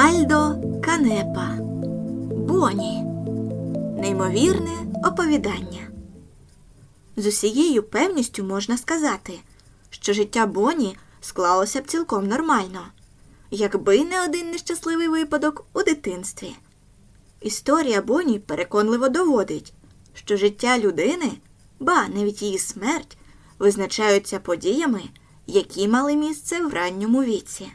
Альдо Канепа Боні Неймовірне оповідання. З усією певністю можна сказати, що життя Боні склалося б цілком нормально, якби не один нещасливий випадок у дитинстві. Історія Боні переконливо доводить, що життя людини, ба навіть її смерть, визначаються подіями, які мали місце в ранньому віці.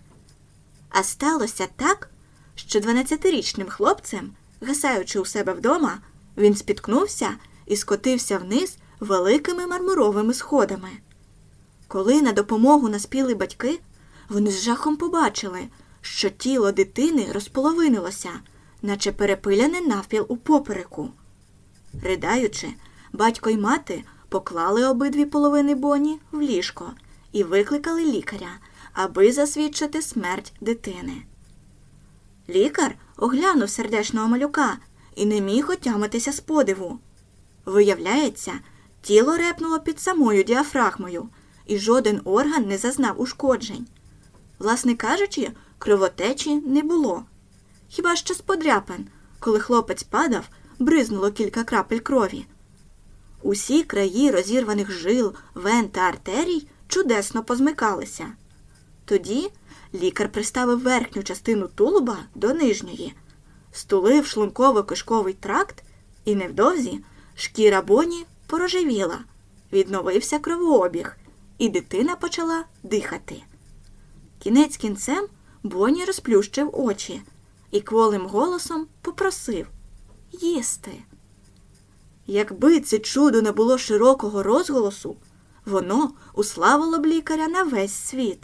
А сталося так, що 12-річним хлопцем, гасаючи у себе вдома, він спіткнувся і скотився вниз великими мармуровими сходами. Коли на допомогу наспіли батьки, вони з жахом побачили, що тіло дитини розполовинилося, наче перепиляне навпіл у попереку. Ридаючи, батько й мати поклали обидві половини Боні в ліжко і викликали лікаря, аби засвідчити смерть дитини. Лікар оглянув сердечного малюка і не міг отямитися з подиву. Виявляється, тіло репнуло під самою діафрагмою, і жоден орган не зазнав ушкоджень. Власне кажучи, кровотечі не було. Хіба що з подряпин, коли хлопець падав, бризнуло кілька крапель крові. Усі краї розірваних жил, вен та артерій чудесно позмикалися. Тоді лікар приставив верхню частину тулуба до нижньої, стулив шлунково-кишковий тракт, і невдовзі шкіра боні порожевіла, відновився кровообіг, і дитина почала дихати. Кінець кінцем Боні розплющив очі і кволим голосом попросив їсти. Якби це чудо не було широкого розголосу, воно уславило б лікаря на весь світ.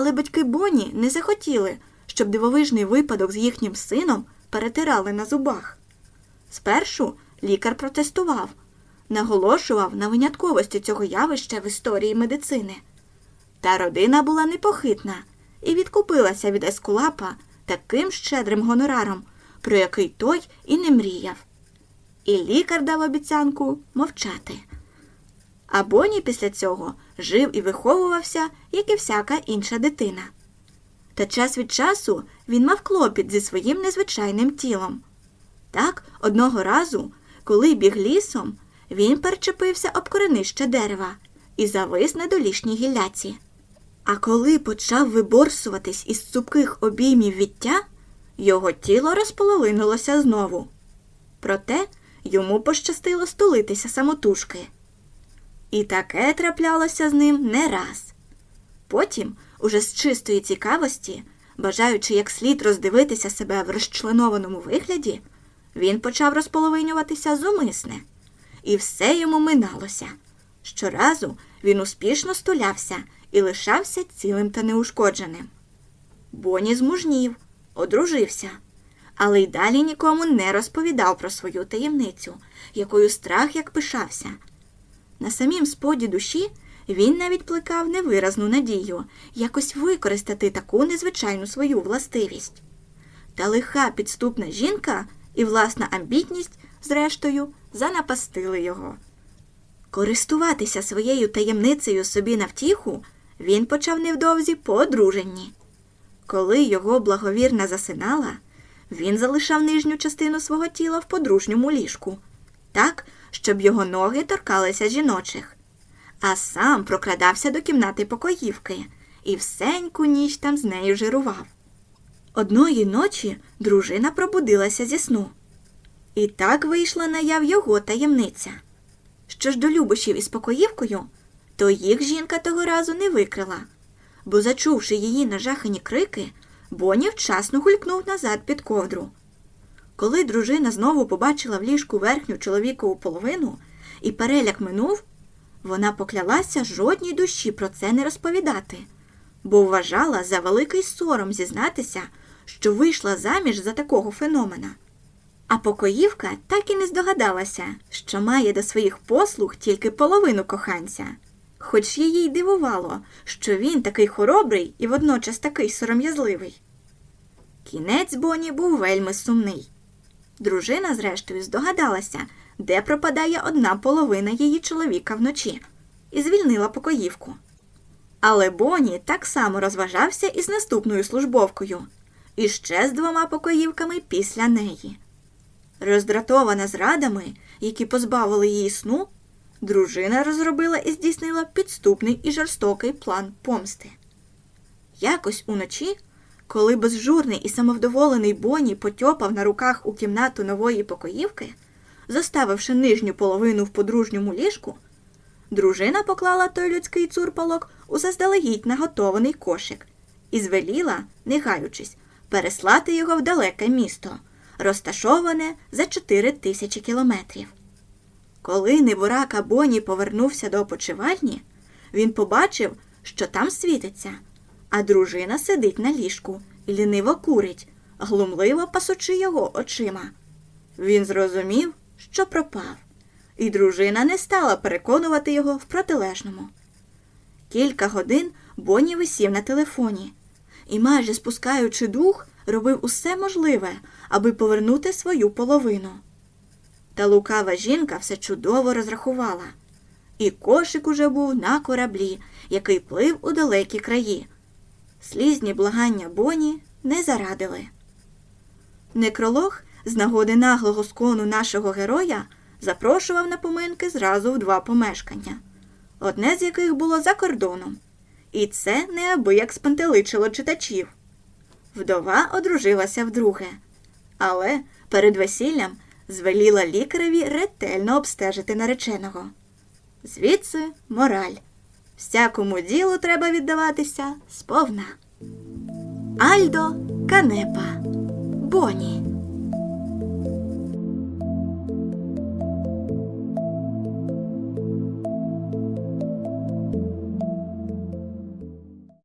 Але батьки Боні не захотіли, щоб дивовижний випадок з їхнім сином перетирали на зубах. Спершу лікар протестував, наголошував на винятковості цього явища в історії медицини. Та родина була непохитна і відкупилася від Ескулапа таким щедрим гонораром, про який той і не мріяв. І лікар дав обіцянку мовчати. А Боні після цього жив і виховувався, як і всяка інша дитина. Та час від часу він мав клопіт зі своїм незвичайним тілом. Так, одного разу, коли біг лісом, він перечепився об коренище дерева і завис на долішній гілляці. А коли почав виборсуватись із цупких обіймів віття, його тіло розполовинулося знову. Проте йому пощастило стулитися самотужки. І таке траплялося з ним не раз. Потім, уже з чистої цікавості, бажаючи як слід роздивитися себе в розчленованому вигляді, він почав розполовинюватися зумисне, і все йому миналося. Щоразу він успішно стулявся і лишався цілим та неушкодженим. Боні змужнів, одружився, але й далі нікому не розповідав про свою таємницю, якою страх як пишався. На самім споді душі він навіть плекав невиразну надію якось використати таку незвичайну свою властивість. Та лиха підступна жінка і власна амбітність, зрештою, занапастили його. Користуватися своєю таємницею собі на втіху він почав невдовзі по одруженні. Коли його благовірна засинала, він залишав нижню частину свого тіла в подружньому ліжку, так, щоб його ноги торкалися жіночих, а сам прокрадався до кімнати покоївки і всеньку ніч там з нею жирував. Одної ночі дружина пробудилася зі сну. І так вийшла наяв його таємниця. Що ж до любощів із покоївкою, то їх жінка того разу не викрила, бо, зачувши її нажахані крики, Боні вчасно гулькнув назад під ковдру. Коли дружина знову побачила в ліжку верхню чоловікову половину і переляк минув, вона поклялася жодній душі про це не розповідати, бо вважала за великий сором зізнатися, що вийшла заміж за такого феномена. А покоївка так і не здогадалася, що має до своїх послуг тільки половину коханця, хоч її й дивувало, що він такий хоробрий і водночас такий сором'язливий. Кінець Боні був вельми сумний. Дружина, зрештою, здогадалася, де пропадає одна половина її чоловіка вночі, і звільнила покоївку. Але Боні так само розважався із наступною службовкою і ще з двома покоївками після неї. Роздратована зрадами, які позбавили її сну, дружина розробила і здійснила підступний і жорстокий план помсти. Якось уночі, коли безжурний і самовдоволений Боні потьопав на руках у кімнату нової покоївки, заставивши нижню половину в подружньому ліжку, дружина поклала той людський цурпалок у заздалегідь наготований кошик і звеліла, не гаючись, переслати його в далеке місто, розташоване за чотири тисячі кілометрів. Коли неборака Боні повернувся до опочивальні, він побачив, що там світиться, а дружина сидить на ліжку ліниво курить, глумливо пасучи його очима. Він зрозумів, що пропав, і дружина не стала переконувати його в протилежному. Кілька годин Боні висів на телефоні і, майже спускаючи дух, робив усе можливе, аби повернути свою половину. Та лукава жінка все чудово розрахувала, і кошик уже був на кораблі, який плив у далекі краї. Слізні благання Боні не зарадили. Некролог з нагоди наглого скону нашого героя запрошував на поминки зразу в два помешкання, одне з яких було за кордоном. І це неабияк спантеличило читачів. Вдова одружилася вдруге, але перед весіллям звеліла лікареві ретельно обстежити нареченого. Звідси мораль. Всякому ділу треба віддаватися сповна. Альдо Канепа Боні